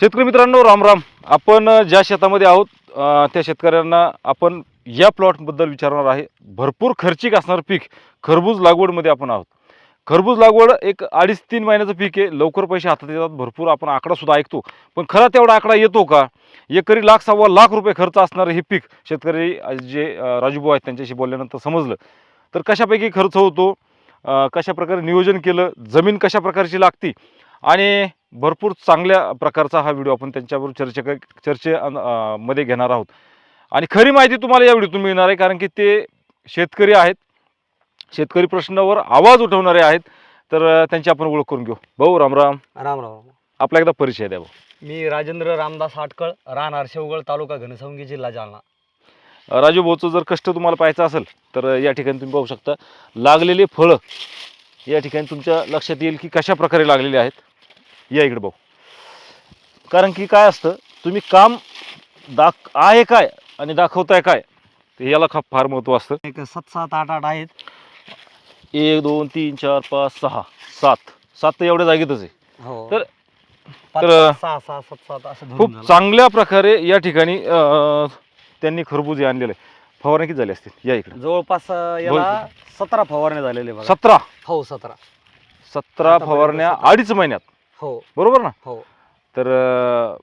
शेतकरी मित्रांनो राम राम. आपण ज्या शेतामध्ये आहोत त्या शेतकऱ्यांना आपण या प्लॉटबद्दल विचारणार आहे. भरपूर खर्चिक असणारं पीक खरबूज लागवडमध्ये आपण आहोत. खरबूज लागवड एक अडीच तीन महिन्याचं पीक आहे. लवकर पैसे हातात येतात. भरपूर आपण आकडासुद्धा ऐकतो. पण खरा तेवढा आकडा येतो का? एकरी लाख सव्वा लाख रुपये खर्च असणारं हे पीक शेतकरी जे राजूभाऊ आहेत त्यांच्याशी बोलल्यानंतर समजलं. तर कशापैकी खर्च होतो? कशा प्रकारे नियोजन केलं? जमीन कशा प्रकारची लागती? आणि भरपूर चांगल्या प्रकारचा हा व्हिडिओ आपण त्यांच्याबरोबर चर्चे चर्चे मध्ये घेणार आहोत. आणि खरी माहिती तुम्हाला या व्हिडिओतून मिळणार आहे कारण की ते शेतकरी आहेत. शेतकरी प्रश्नावर आवाज उठवणारे आहेत. तर त्यांची आपण ओळख करून घेऊ. भाऊ रामराम राम. राम आपला एकदा परिचय द्या भाऊ. मी राजेंद्र रामदास आटकळ राहणार शेवगळ तालुका घनसंगी जिल्हा जालना. राजू भाऊचं जर कष्ट तुम्हाला पाहायचं असेल तर या ठिकाणी तुम्ही पाहू शकता. लागलेले फळं या ठिकाणी तुमच्या लक्षात येईल की कशा प्रकारे लागलेले आहेत. या इकडे भाऊ कारण की काय असतं तुम्ही काम दाख आहे काय आणि दाखवताय काय ते याला खा फार महत्त्व असतं. एक सात सात आठ आठ आहेत. एक दोन तीन चार पाच सहा. सात. सात तर एवढ्या जागेतच आहे. हो. तर- पाच, तर- सहा सहा सात सात असं धरून खूप झालं. चांगल्या प्रकारे या ठिकाणी अं, त्यांनी खरबूज हे आणलेलं आहे फवारणी किती झाली असतील? या इकडे. जवळपास अं, याला सतरा फवारण्या झालेले बघा. सतरा? हो सतरा. सतरा आतापर्यंत फवारण्या सतरा. अडीच महिन्यात. हो. बरोबर ना? हो. तर अं,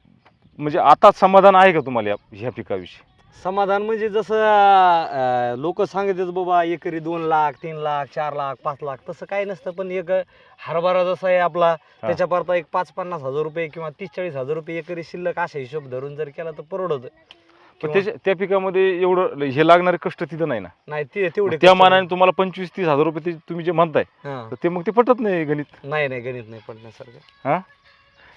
म्हणजे आता समाधान आहे का तुम्हाला या ह्या पिकाविषयी? समाधान म्हणजे जसं लोक सांगतात बाबा एकरी दोन लाख तीन लाख चार लाख पाच लाख तसं काही नसतं. पण एक हरभरा जसा आहे आपला त्याच्या परता एक पाच पन्नास हजार रुपये किंवा तीस चाळीस हजार रुपये एकरी शिल्लक असा हिशोब धरून जर केला तर परवडत. पण त्याच्या त्या पिकामध्ये एवढं हे लागणारे कष्ट तिथं नाही ना नाही ते तेवढे त्या मानाने तुम्हाला पंचवीस तीस हजार रुपये ते तुम्ही जे म्हणताय. हां. तर ते मग ते पटत नाही गणित नाही नाही गणित नाही पडण्यासारखं हा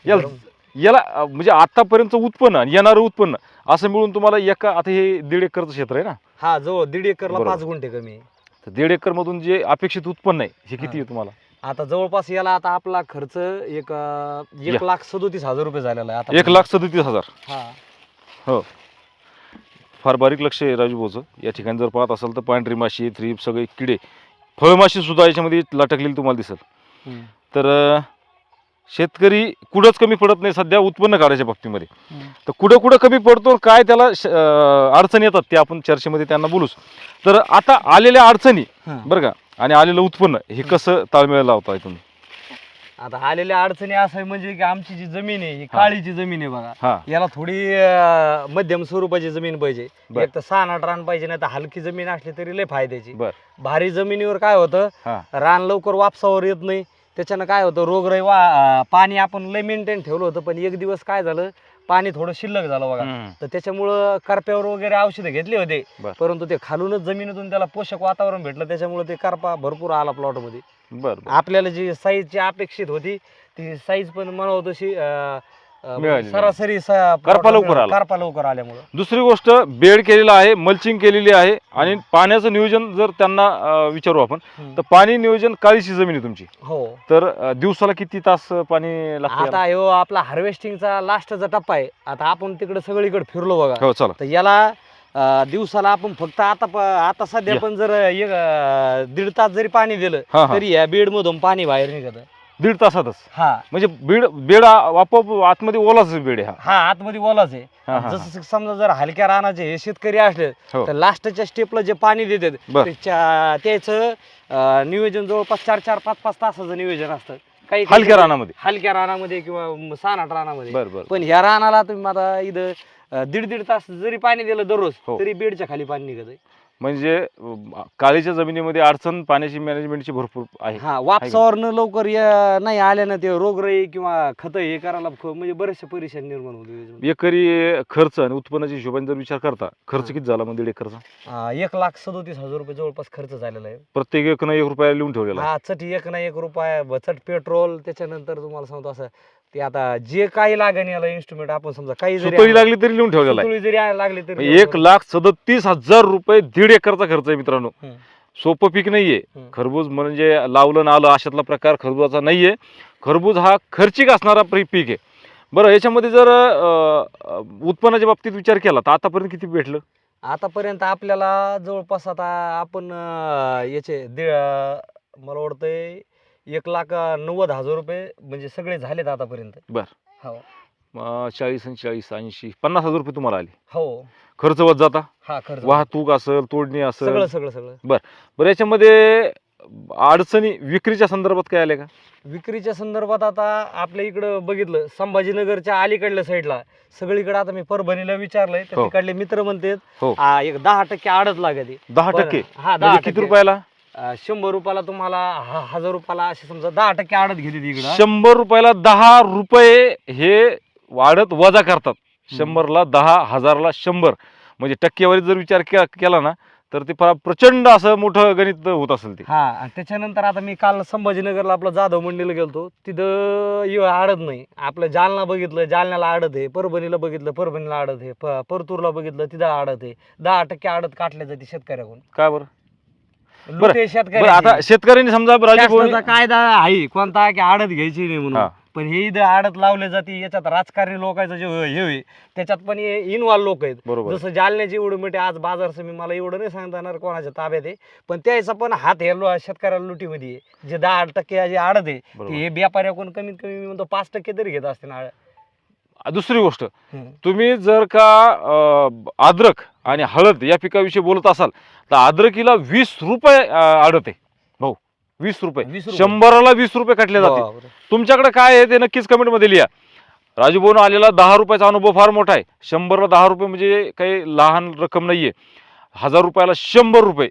याला बरोबर. याला अं, म्हणजे आतापर्यंतचं उत्पन्न आणि येणारं उत्पन्न असं मिळून तुम्हाला एका आता हे दीड एकरचं क्षेत्र आहे ना हा जवळ दीड एकरला बरोबर. पाच गुंठे कमी आहे. तर दीड एकर मधून जे अपेक्षित उत्पन्न आहे हे किती. आहे तुम्हाला आता जवळपास याला आता आपला खर्च एक अं, एक या. लाख सदोतीस हजार रुपये झालेला आहे आता एक लाख सदतीस हजार हा हो फार बारीक लक्ष आहे राजू भाऊचं. या ठिकाणी जर पाहत असाल तर पांढरी माशी थ्रीप सगळे किडे. फळमाशी सुद्धा याच्यामध्ये लटकलेली तुम्हाला दिसेल. तर शेतकरी कुठंच कमी पडत नाही सध्या उत्पन्न काढायच्या बाबतीमध्ये. तर कुठं कुठं कमी पडतो काय त्याला अडचणी येतात ते आपण चर्चेमध्ये त्यांना बोलूच. तर आता आलेल्या अडचणी. बरं का? आणि आलेलं उत्पन्न हे कसं ताळमेळ लावताय तुम्ही? आता आलेल्या अडचणी असं आहे म्हणजे की आमची जी जमीन आहे ही. काळीची जमीन आहे बघा. याला थोडी अं, मध्यम स्वरूपाची जमीन पाहिजे. बर. एक तर सहा आठ रान पाहिजे नाही तर हलकी जमीन असली तरी लय फायद्याची. बर. भारी जमिनीवर काय होतं हा. रान लवकर वापसावर येत नाही. त्याच्यानं काय होतं रोगराई वा अं, पाणी आपण लय मेंटेन ठेवलं होतं पण एक दिवस काय झालं पाणी थोडं शिल्लक झालं बघा. हम्म. तर त्याच्यामुळं करप्यावर वगैरे औषधं घेतली होते. बर. परंतु ते खालूनच जमिनीतून त्याला पोषक वातावरण भेटलं त्याच्यामुळे ते करपा भरपूर आला प्लॉटमध्ये बरं. आपल्याला जी साईजची अपेक्षित होती ती साईज पण म्हणावं तशी अं, अं, मिळाली नाही. सरासरी स- करपा लवकर. आला. करपा लवकर आल्यामुळं. दुसरी गोष्ट बेड केलेला आहे मल्चिंग केलेली आहे आणि पाण्याचं नियोजन जर त्यांना अं, विचारू आपण तर पाणी नियोजन काळीची जमीन आहे तुमची. हो. तर अं, दिवसाला किती तास पाणी लागतं आता ह्यो आपला हार्वेस्टिंगचा लास्टचा टप्पा आहे. आता आपण तिकडे सगळीकडे फिरलो बघा. हो चला. तर याला अं, दिवसाला आपण फक्त आता प- आता सध्या. पण जर एक अं, दीड तास जरी पाणी दिलं हा हा. तरी या बेड मधून पाणी बाहेर निघत. दीड तासातच? हा. म्हणजे बेड बेड आ- आपोआप आतमध्ये ओलाच बेड आहे हा. हा आतमध्ये ओलाच हा, आहे हा, जसं समजा जर हलक्या रानाचे हे शेतकरी असले हो. तर लास्टच्या स्टेपला जे पाणी देतात बर. त्याच्या त्याचं अं, नियोजन जवळपास चार चार पाच पाच तासाचं नियोजन असतं. काही हलक्या रानामध्ये? हलक्या रानामध्ये किंवा म- सानाट रानामध्ये. बर बर. पण ह्या रानाला तुम्ही आता इथं अं, दीड दीड तास जरी पाणी दिलं दररोज हो. तरी बेडच्या खाली पाणी निघत आहे म्हणजे अं, काळीच्या जमिनीमध्ये अडचण पाण्याची मॅनेजमेंटची भरपूर आहे हा वापसावरनं लवकर या- नाही आल्यानं ते रोगराई किंवा खत हे करायला ख- म्हणजे बरेचसे परेशान निर्माण होते एकरी खर्च आणि उत्पन्नाच्या हिशोबाने जर विचार करता खर्च हा. किती झाला मग दीड एकरचा हा, एक लाख सदोतीस हजार रुपये जवळपास खर्च झालेला आहे प्रत्येक एक एक रुपया लिहून ठेवलेला आहे. हा चट एक ना एक रुपया ब- चट पेट्रोल त्याच्यानंतर तुम्हाला सांगतो असं ते आता जे काही लागेल याला इन्स्ट्रुमेंट आपण समजा काही जरी सुतळी लागली तरी लिहून ठेवलेला आहे. सुतळी जरी लागली तरी एक लाख सदतीस हजार रुपये दीड एकरचा खर्च आहे मित्रांनो. हम्म. सोपं पीक नाहीये. हम्म. खरबूज म्हणजे लावलं ना आलं अशातला प्रकार खरबुजाचा नाहीये. खरबूज हा खर्चिक असणारा पीक आहे. बरं याच्यामध्ये जर अं, अं, उत्पन्नाच्या बाबतीत विचार केला तर आतापर्यंत किती भेटलं? आतापर्यंत आपल्याला जवळपास आता आपण अं, याचे दे अं, मला वाटतंय एक लाख अं, नव्वद हजार रुपये म्हणजे सगळे झालेत आतापर्यंत. बर. हो. अं, चाळीस आणि चाळीस ऐंशी पन्नास हजार रुपये तुम्हाला आले. हो. खर्च वत जाता? हा खर्च वाहतूक असेल तोडणी असेल. सगळं सगळं सगळं. बरं. याच्यामध्ये अडचणी विक्रीच्या संदर्भात काय आले का? विक्रीच्या संदर्भात आता आपल्या इकडं बघितलं संभाजीनगरच्या अलीकडल्या साईडला. सगळीकडे आता मी परभणीला विचारलंय तर हो. तिकडले मित्र म्हणतात हो. आ, एक दहा टक्के आडत लागते. दहा. टक्के? हा दहा म्हणजे किती टक्के. रुपयाला? शंभर रुपयाला तुम्हाला ह- हजार रुपयाला असे समजा दहा टक्के आडत घेते इकडं. शंभर रुपयाला दहा रुपये हे वाढत वजा करतात. शंभरला दहा हजारला शंभर. म्हणजे टक्केवारी जर विचार के- केला ना तर ते फार प्रचंड असं मोठं गणित होत असेल ते. हा आणि त्याच्यानंतर आता मी काल संभाजीनगरला आपलं जाधव मंडीला गेलतो. तिथं इव आडत नाही. आपलं जालना बघितलं जालन्याला आडत आहे परभणीला बघितलं परभणीला आडत आहे प- परतूरला बघितलं तिथं आडत आहे. दहा टक्के आडत काटल्या जाते शेतकऱ्याकडून. काय बरं? लुटे बरं शेतकरी आता शेतकऱ्यांनी समजा राजू शासनाचा कायदा आहे कोणता की आडत घ्यायची नाही म्हणून. पण हे इथं आडत लावले जाते याच्यात राजकारणी लोकांचं जे हे होय त्याच्यात पण इन्व्हॉल्व लोक आहेत. बरोबर. जसं जालन्याची एवढी मोठी आज बाजार समिती मला एवढं नाही सांगता येणार कोणाच्या ताब्यात आहे पण त्याचा पण हात हे लो- शेतकऱ्याला लुटीमध्ये आहे. जे दहा टक्के जे आडत आहे बरोबर. ते हे व्यापाऱ्याकडून कमीत कमी मी म्हणतो पाच टक्के तरी घेत असते ना दुसरी गोष्ट तुम्ही जर का अद्रक आणि हळद या पिकाविषयी बोलत असाल तर अद्रकीला वीस रुपये आडत आहे भाऊ वीस रुपये. शंभराला वीस रुपये काटले जाते तुमच्याकडे काय आहे ते नक्कीच कमेंटमध्ये लिहा. राजू भाऊन आलेला दहा रुपयाचा अनुभव फार मोठा आहे. शंभरला दहा रुपये म्हणजे काही लहान रक्कम नाहीये. हजार रुपयाला शंभर रुपये.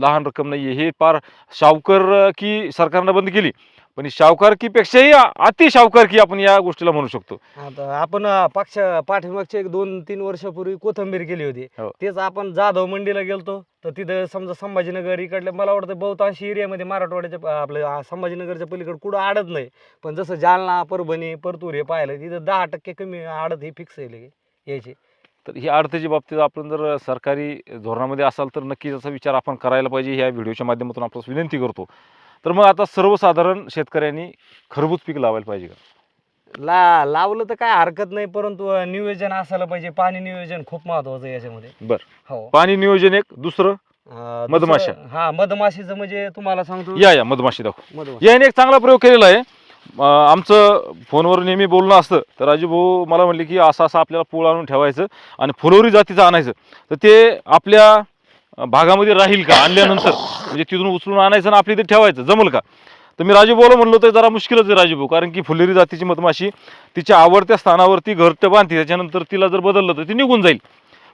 लहान रक्कम नाहीये. हे फार शावकर अं, की सरकारनं बंद केली. पण शावकारकीपेक्षाही अति शावकारकी आपण या गोष्टीला म्हणू शकतो. आता आपण अं, पक्ष पाठीमागच्या एक दोन तीन वर्षापूर्वी कोथंबीर केली होती. हो. तेच आपण जाधव मंडीला गेलतो. तर तिथं समजा संभाजीनगर इकडले मला वाटतं बहुतांश एरियामध्ये मराठवाड्याच्या प- आपलं अं, संभाजीनगरच्या पलीकडे कुठं आडत नाही. पण जसं जालना परभणी परतूर हे पाहिलं तिथं दहा टक्के कमी आडत हे फिक्स आहे लगे यायची. तर ही अडथ्याच्या बाबतीत आपण जर सरकारी धोरणामध्ये असाल तर नक्कीच याचा विचार आपण करायला पाहिजे. ह्या व्हिडिओच्या माध्यमातून आपल्याला विनंती करतो. तर मग आता सर्वसाधारण शेतकऱ्यांनी खरबूज पीक लावायला पाहिजे का? ला लावलं तर काय हरकत नाही परंतु अं, नियोजन असायला पाहिजे. पाणी नियोजन खूप महत्वाचं आहे याच्यामध्ये. बर. हो. पाणी नियोजन एक दुसरं अं, मधमाशा. दुसरं- हा मधमाशीचं म्हणजे तुम्हाला सांगतो. या या मधमाशी दाखव. मधमाशी. याने एक चांगला प्रयोग केलेला आहे. अं, आमचं फोनवर नेहमी बोलणं असतं. तर राजू भाऊ मला म्हणले की असं असं आपल्याला पोळ आणून ठेवायचं आणि फुलोरी जातीचं आणायचं. तर ते आपल्या भागामध्ये राहील का? आणल्यानंतर. म्हणजे तिथून उचलून आणायचं आणि आपली इथे ठेवायचं. जमल का? तर मी राजूभाऊला म्हणलो तर जरा मुश्किलच आहे राजूभाऊ कारण की फुलेरी जातीची मधमाशी तिच्या आवडत्या स्थानावरती ते बांधते. त्याच्यानंतर तिला जर बदललं तर ती निघून जाईल.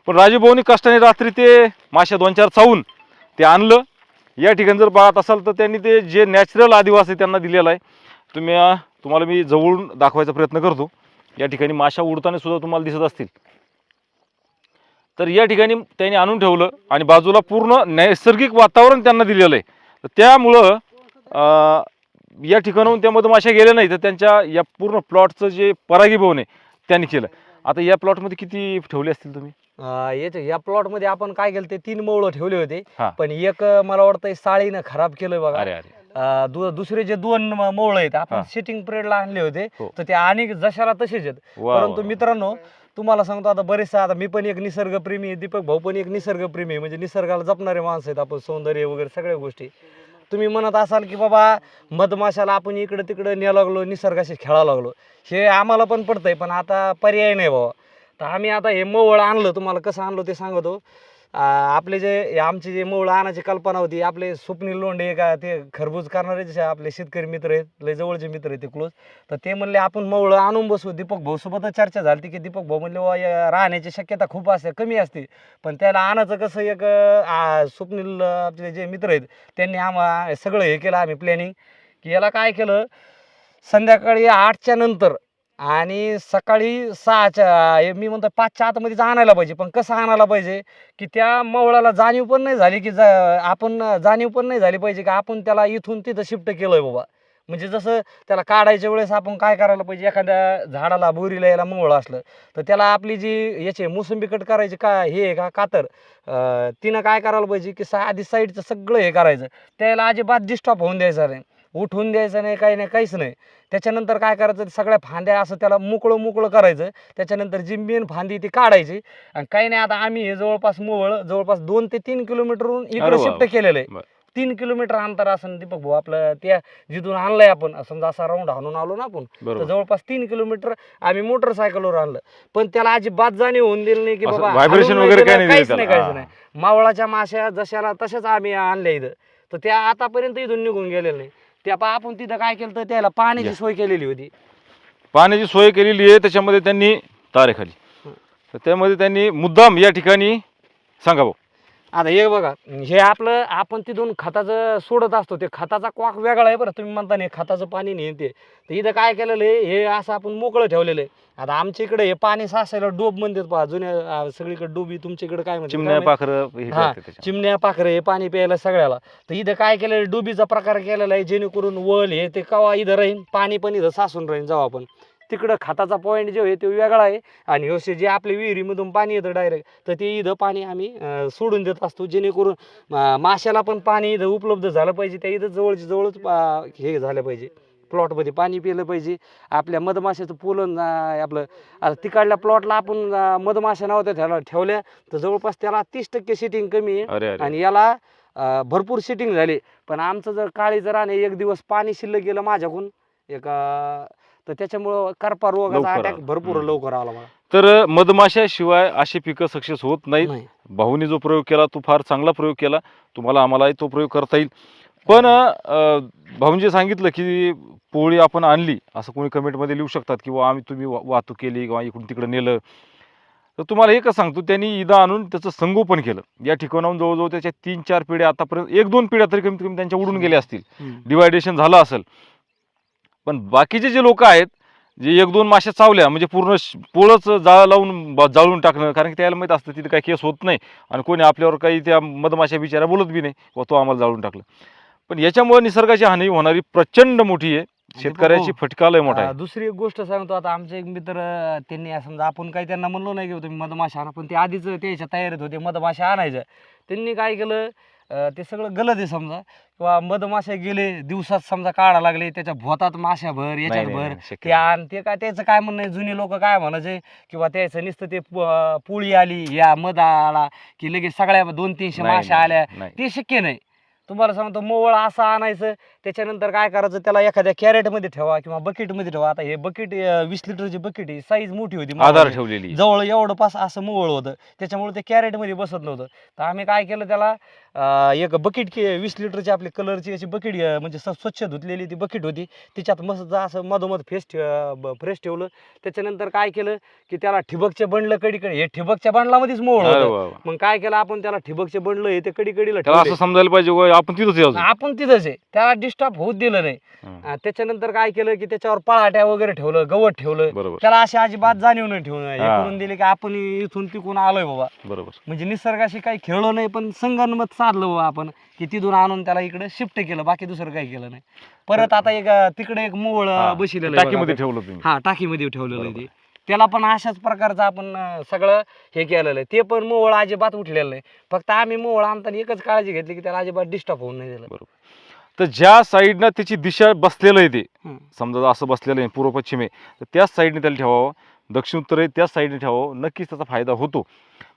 पण राजूभाऊनी कष्टाने रात्री ते माश्या दोन चार चावून ते आणलं. या ठिकाणी जर पाहत असाल तर त्यांनी ते जे नॅचरल आदिवासी त्यांना दिलेलं आहे तुम्ही तुम्हाला मी जवळून दाखवायचा प्रयत्न करतो. या ठिकाणी माशा उडताना सुद्धा तुम्हाला दिसत असतील. तर या ठिकाणी त्यांनी आणून ठेवलं आणि बाजूला पूर्ण नैसर्गिक वातावरण त्यांना दिलेलं आहे. तर त्यामुळं या ठिकाणाहून त्या मधमाशा गेल्या नाही तर त्यांच्या या पूर्ण प्लॉटचं जे परागीभवन आहे त्यांनी केलं. आता या प्लॉटमध्ये किती ठेवले असतील तुम्ही? अं, याचे या प्लॉटमध्ये आपण काय केलं ते तीन मौळ ठेवले होते. हा. पण एक अं, मला वाटतं साळीनं खराब केलं बघा. अरे अरे. अं, दु- दुसरे जे दोन मौळ आहेत आपण हा. सिटिंग पिरियडला आणले होते. हो. तर ते आणि जशाला तसेच आहेत. वा, वा, परंतु वा. मित्रांनो तुम्हाला सांगतो आता बरेचसे आता मी पण एक निसर्गप्रेमी आहे दीपक भाऊ पण एक निसर्गप्रेमी आहे. म्हणजे निसर्गाला जपणारे माणसं आहेत आपण सौंदर्य वगैरे सगळ्या गोष्टी. तुम्ही म्हणत असाल की बाबा मधमाशाला आपण इकडं तिकडं न्या लागलो निसर्गाशी खेळा लागलो. हे आम्हाला पण पडतंय पण आता पर्याय नाही बाबा तर आम्ही आता हे मवळ आणलं तुम्हाला कसं आणलं ते सांगतो. आपले जे आमची जे मूळ आणायची कल्पना होती आपले स्वप्नील लोंढे का ते खरबूज करणारे जसे आपले शेतकरी मित्र आहेत लय जवळचे मित्र आहेत ते क्लोज तर ते म्हणले आपण मूळ आणून बसू. दीपक भाऊसोबतच चर्चा झाली की दीपक भाऊ म्हणले "वा, या राहण्याची शक्यता खूप असते कमी असते. पण त्याला आणायचं कसं एक स्वप्नील आपले जे मित्र आहेत त्यांनी आम्हा सगळं हे केलं आम्ही प्लॅनिंग की याला काय केलं संध्याकाळी आठच्या नंतर आणि सकाळी सहाच्या हे मी म्हणतो पाचच्या आतमध्येच आणायला पाहिजे. पण कसं आणायला पाहिजे? की त्या मवळाला जाणीव पण नाही झाली की जा आपण जाणीव पण नाही झाली पाहिजे की आपण त्याला इथून तिथं शिफ्ट केलं आहे बाबा. म्हणजे जसं त्याला काढायच्या वेळेस आपण काय करायला पाहिजे? एखाद्या झाडाला बोरीला याला मवळ असलं तर त्याला आपली जी याचे मोसंबी कट करायची का हे का कातर तिनं काय करायला पाहिजे की सा आधी साईडचं सगळं हे करायचं. त्याला अजिबात डिस्टॉप होऊन द्यायचं नाही. उठून द्यायचं नाही काही नाही काहीच नाही. त्याच्यानंतर काय करायचं? सगळ्या फांद्या असं त्याला मोकळं मोकळं करायचं. त्याच्यानंतर जी मेन फांदी ती काढायची. आणि काही नाही आता आम्ही हे जवळपास मोवळ जवळपास दोन ते तीन किलोमीटरहून इकडे शिफ्ट. केलेलं आहे. तीन किलोमीटर अंतर असेल दीपक भाऊ आपलं त्या जिथून आणलंय आपण समजा असा राऊंड हाणून आलो ना आपण तर जवळपास तीन किलोमीटर आम्ही मोटरसायकलवर आणलं. पण त्याला अजिबात जाणीव होऊन दिली नाही की असं बाबा हाणून वगैरे दिलं, काही नाही काहीच नाही. काहीच नाही. मावळाच्या माश्या जशाला तशाच आम्ही आणल्या इथं. तर त्या आतापर्यंत इथून निघून गेलेल्या नाही. त्या पा आपण तिथं काय केलं तर त्याला पाण्याची. सोय केलेली होती पाण्याची सोय केलेली आहे त्याच्यामध्ये त्यांनी तारेखाली. तर त्यामध्ये त्यांनी मुद्दाम या ठिकाणी सांगा भाऊ आता हे बघा हे आपलं आपण तिथून खताचं सोडत असतो ते खताचा क्वाक वेगळा आहे बरं तुम्ही म्हणता नाही खताचं पाणी नाही ते तर इथं काय केलेलं आहे हे असं आपण मोकळं ठेवलेलं आहे आता आमच्या इकडे हे पाणी साचायला डोब म्हणतात पहा जुन्या सगळीकडे डोबी तुमच्या इकडे काय म्हणतात चिमण्या? पाखरं हे हा. चिमण्या पाखरे हे पाणी प्यायला सगळ्याला तर इथं काय केलेलं डुबीचा प्रकार केलेला आहे जेणेकरून वल हे ते कवा इथं राहीन पाणी पण इथं साचून राहीन जेव्हा आपण तिकडं खताचा पॉईंट जो आहे तो वेगळा आहे आणि हे जे आपल्या विहिरीमधून पाणी येतं डायरेक्ट तर ते इथं पाणी आम्ही अं, सोडून देत असतो जेणेकरून अं, माशाला पण पाणी इथं उपलब्ध झालं पाहिजे त्या इथं जवळच्या जवळच अं, हे झालं पाहिजे प्लॉटमध्ये पाणी पिलं पाहिजे. आपल्या मधमाशाचं पोलन आपलं आता तिकडल्या प्लॉटला आपण मधमाशा नव्हत्या ठेवल्या ठेवल्या तर जवळपास त्याला तीस टक्के सिटिंग कमी आहे. आणि याला भरपूर सिटिंग झाली. पण आमचं जर काळी जर आणि एक दिवस पाणी शिल्लक गेलं माझ्याकडून एक तर त्याच्यामुळं करपा रोगाचा अटॅक. भरपूर. लवकर आला मला तर मधमाशाशिवाय अशी पिकं सक्सेस होत नाही. भाऊनी जो प्रयोग केला तो फार चांगला प्रयोग केला. तुम्हाला आम्हालाही तो प्रयोग करता येईल. पण अं, भाऊंनी सांगितलं की पोळी आपण आणली असं कोणी कमेंटमध्ये लिहू शकतात किंवा आम्ही तुम्ही वा- वाहतूक केली किंवा इकडून तिकडे नेलं. तर तुम्हाला एकच सांगतो त्यांनी इदा आणून त्याचं संगोपन केलं. या ठिकाणाहून जवळजवळ त्याच्या तीन चार पिढ्या आतापर्यंत एक दोन पिढ्या तरी कमीत कमी त्यांच्या उडून गेल्या असतील. डिवायडेशन झालं असेल. पण बाकीचे जे लोक आहेत जे एक दोन माश्या चावल्या म्हणजे पूर्ण पोळच जाळ लावून जाळून टाकणं कारण की त्याला माहीत असतं तिथे काही केस होत नाही. आणि कोणी आपल्यावर काही त्या मधमाशा बिचारा बोलत बी नाही. व तो आम्हाला जाळून टाकलं. पण याच्यामुळे निसर्गाची हानी होणारी प्रचंड मोठी आहे. शेतकऱ्याची फटका लय मोठा आहे. दुसरी एक गोष्ट सांगतो आता आमचे एक मित्र अं, त्यांनी असं समजा आपण काही त्यांना म्हणलो नाही की तुम्ही मधमाशा आणा पण ते आधीच त्याच्या तयारीत होते मधमाशा आणायचं. त्यांनी काय केलं अं, ते सगळं गलत आहे समजा. किंवा मधमाशा गेले दिवसात समजा काढा लागले त्याच्या भोतात माशा भर याच्यात नाही, भर नाही, शक्य ते नाही. आण ते काय त्याचं काय म्हणणं आहे? जुनी लोक काय म्हणायचे? किंवा त्याचं नुसतं ते पु- अं, पुळी आली या मध आला की लगेच सगळ्या दोन तीनशे नाही, माशा नाही, आल्या. नाही. ते शक्य नाही. तुम्हाला सांगतो मोवळ असं आणायचं त्याच्यानंतर काय करायचं त्याला एखाद्या कॅरेटमध्ये ठेवा किंवा बकेटमध्ये ठेवा. आता हे बकेट वीस लिटरची बकेट आहे साईज मोठी होती आधार. ठेवलेली. जवळ एवढं पास असं मोवळ होतं. त्याच्यामुळे ते कॅरेटमध्ये बसत नव्हतं. तर आम्ही काय केलं त्याला एक बकेट के वीस लिटरची आपली कलरची अशी बकेट म्हणजे स- स्वच्छ धुतलेली ती बकेट होती. त्याच्यात मस्त जा असं मधोमध फेस ठेव फ्रेश ठेवलं. त्याच्यानंतर काय केलं की त्याला ठिबकचे बंडलं कडीकडे हे ठिबकच्या होतं. वा वा. मग काय केलं आपण त्याला ठिबकचे बंडलं हे ते कडीकडीला असं समजायला पाहिजे आपण तिथंच. आपण तिथंच आहे. त्याला डिस्टर्ब होऊ दिलं नाही. त्याच्यानंतर काय केलं की त्याच्यावर पळाट्या वगैरे ठेवलं गवत ठेवलं. त्याला अशी अजिबात जाणीव नाही ठेवून. करून दिली की आपण इथून तिकून आलोय बाबा. बरोबर. म्हणजे निसर्गाशी काही खेळलो नाही पण संगनमत साधलं बाबा आपण की तिथून आणून त्याला इकडे शिफ्ट केलं बाकी दुसरं काही केलं नाही. परत आता एक अं, तिकडे एक मोळ बसलेलं आहे टाकीमध्ये. ठेवलं तुम्ही. हा टाकीमध्ये ठेवलेलं आहे. ते. त्याला पण अशाच प्रकारचं आपण अं, सगळं हे केलेलं आहे. ते पण मोवळ अजिबात उठलेलं नाही. फक्त आम्ही मोवळ आणताना एकच काळजी घेतली की त्याला अजिबात डिस्टर्ब होऊन नाही दिलं बरोबर. तर ज्या साईडनं त्याची दिशा बसलेलं आहे ते. समजा असं बसलेलं आहे पूर्व पश्चिम तर त्याच साईडने त्याला ठेवावं. दक्षिण उत्तर आहे त्याच साईडने ठेवावं. नक्कीच त्याचा फायदा होतो.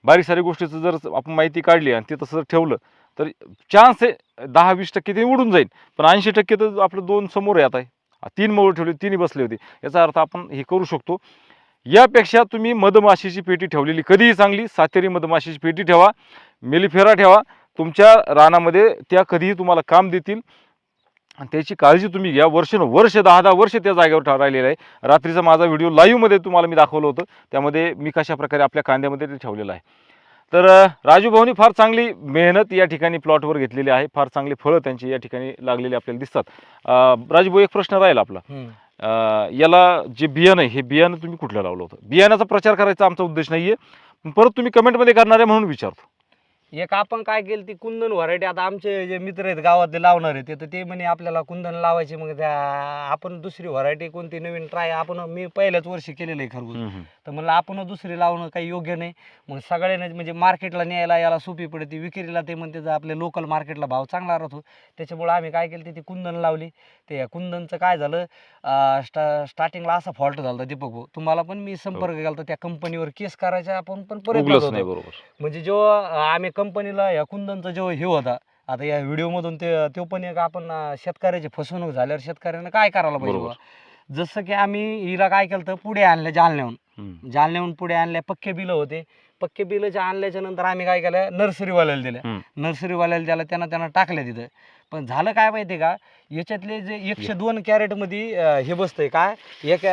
बारीक सारी गोष्टीचं जर आपण माहिती काढली आणि ते तसं जर ठेवलं तर चान्स आहे दहा वीस टक्के ते उडून जाईल. पण ऐंशी टक्के तर आपलं दोन समोर येत आहे तीन मोर ठेवले तिन्ही बसले होते. याचा अर्थ आपण हे करू शकतो. यापेक्षा तुम्ही मधमाशीची पेटी ठेवलेली कधीही चांगली सातेरी मधमाशीची पेटी ठेवा मेलिफेरा ठेवा. तुमच्या रानामध्ये त्या कधीही तुम्हाला काम देतील. त्याची काळजी तुम्ही घ्या. वर्ष वर्ष दहा दहा वर्ष त्या जागेवर ठा- राहिलेलं आहे. रात्रीचा माझा व्हिडिओ लाईव्हमध्ये तुम्हाला मी दाखवलं होतं. त्यामध्ये मी कशा प्रकारे आपल्या कांद्यामध्ये ते ठेवलेलं आहे. तर अं, राजू भाऊनी फार चांगली मेहनत या ठिकाणी प्लॉटवर घेतलेली आहे. फार चांगली फळं त्यांची या ठिकाणी लागलेली आपल्याला दिसतात. अं, राजू भाऊ एक प्रश्न राहील आपला. याला जे बियाणं आहे हे बियाणं तुम्ही कुठलं लावलं होतं? बियाण्याचा प्रचार करायचा आमचा उद्देश नाही आहे परत तुम्ही कमेंटमध्ये करणार आहे म्हणून विचारतो. एक आपण काय केलं ती कुंदन व्हरायटी आता आमचे जे मित्र आहेत गावातले लावणार आहेत ते तर ते म्हणे आपल्याला कुंदन लावायचे मग त्या आपण दुसरी व्हरायटी कोणती नवीन ट्राय आपण मी पहिल्याच वर्षी केलेलं आहे खरबूज. तर म्हणलं आपण दुसरी लावणं काही योग्य नाही. मग सगळ्यांना म्हणजे मार्केटला न्यायला याला सोपी पडते विक्रीला ते म्हणते जर आपल्या लोकल मार्केटला भाव चांगला राहतो. त्याच्यामुळे आम्ही काय केलं ते ती कुंदन लावली. ते या कुंदनचं काय झालं स्टा स्टार्टिंगला असा फॉल्ट झाला होता दीपक भाऊ. तुम्हाला पण मी संपर्क केला होता त्या कंपनीवर केस करायचा आपण पण परत म्हणजे जो आम्ही कंपनीला या कुंदनचा जो हे होता आता या व्हिडिओ मधून ते तो पण एक आपण अं, शेतकऱ्याची फसवणूक झाल्यावर शेतकऱ्यानं काय करायला पाहिजे बरोबर. बुवा? जसं की आम्ही हिला काय केलं तर पुढे आणलं जालन्याहून हम्म. जालन्याहून पुढे आणल्या पक्के बिलं होते पक्के बिलं जे आणल्याच्या नंतर आम्ही काय केलं नर्सरीवाल्याला दिल्या हम्म. नर्सरीवाल्याला त्याला त्यांना त्यांना टाकल्या तिथं पण झालं काय माहिती का? याच्यातले जे एकशे दोन कॅरेटमध्ये अं, हे बसतंय काय एक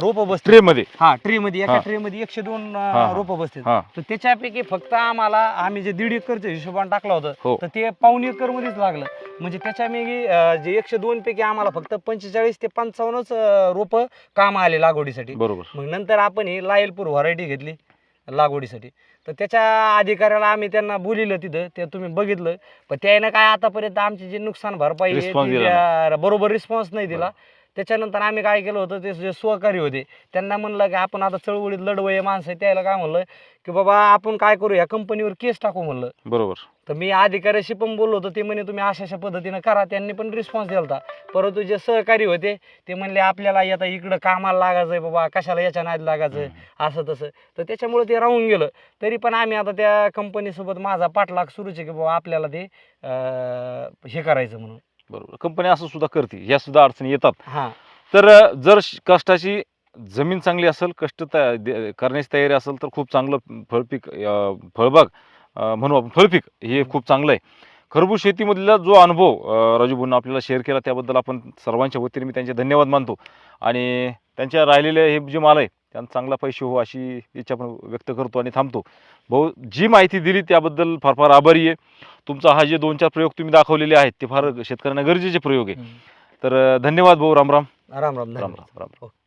रोप बसते ट्रे मध्ये हा ट्रे मध्ये एका हा. ट्रे मध्ये एकशे दोन हा. रोप बसते हा. तर त्याच्यापैकी फक्त आम्हाला आम्ही जे दीड एकरच्या हिशोबाने टाकलं होतं हो. तर ते पाऊण एकर मध्येच लागलं. म्हणजे त्याच्यापैकी अं, जे एकशे दोन पैकी आम्हाला फक्त पंचेचाळीस ते पंचावन्नच रोप काम आले लागवडीसाठी. बरोबर. मग नंतर आपण ही लायलपूर व्हरायटी घेतली लागवडीसाठी. तर त्याच्या अधिकाऱ्याला आम्ही त्यांना बोलिलं तिथं ते तुम्ही बघितलं. पण त्यानं काय आतापर्यंत आमची जी नुकसान भरपाई आहे Response ती दिला त्या- बरोबर रिस्पॉन्स नाही दिला. त्याच्यानंतर आम्ही काय केलं होतं ते जे सहकारी होते त्यांना म्हणलं की आपण आता चळवळीत लढवय माणसं आहे, त्याला काय म्हणलं की बाबा आपण काय करू या कंपनीवर केस टाकू म्हणलं. बरोबर. तर मी अधिकाऱ्याशी पण बोललो होतो ते म्हणे तुम्ही अशा अशा पद्धतीनं करा त्यांनी पण रिस्पॉन्स दिला होता. परंतु जे सहकारी होते ते म्हणले आपल्याला आता इकडं कामाला लागायचं आहे बाबा कशाला याच्या नाद लागायचं. असं तसं. तर त्याच्यामुळे ते राहून गेलं. तरी पण आम्ही आता त्या कंपनीसोबत माझा पाठलाग सुरूच आहे की बाबा आपल्याला ते अं, हे करायचं म्हणून. बरोबर. कंपनी असं सुद्धा करते ह्या सुद्धा अडचणी येतात. हां. तर जर श- कष्टाची जमीन चांगली असेल कष्ट तया- दे- करण्याची तयारी असेल तर खूप चांगलं फळपीक अ, फळबाग अ, म्हणू आपण फळपीक हे. खूप चांगलं आहे. खरबूज शेतीमधला जो अनुभव अ, राजू भाऊंना आपल्याला शेअर केला त्याबद्दल आपण सर्वांच्या वतीने मी त्यांचे धन्यवाद मानतो. आणि त्यांच्या राहिलेले हे जे माल आहे त्यांना चांगला पैसे हो अशी इच्छा पण व्यक्त करतो आणि थांबतो. भाऊ जी माहिती दिली त्याबद्दल फार फार आभारी आहे. तुमचा हा जे दोन चार प्रयोग तुम्ही दाखवलेले आहेत ते फार शेतकऱ्यांना गरजेचे प्रयोग आहे. तर धन्यवाद भाऊ. राम राम. राम राम राम राम राम. ओके.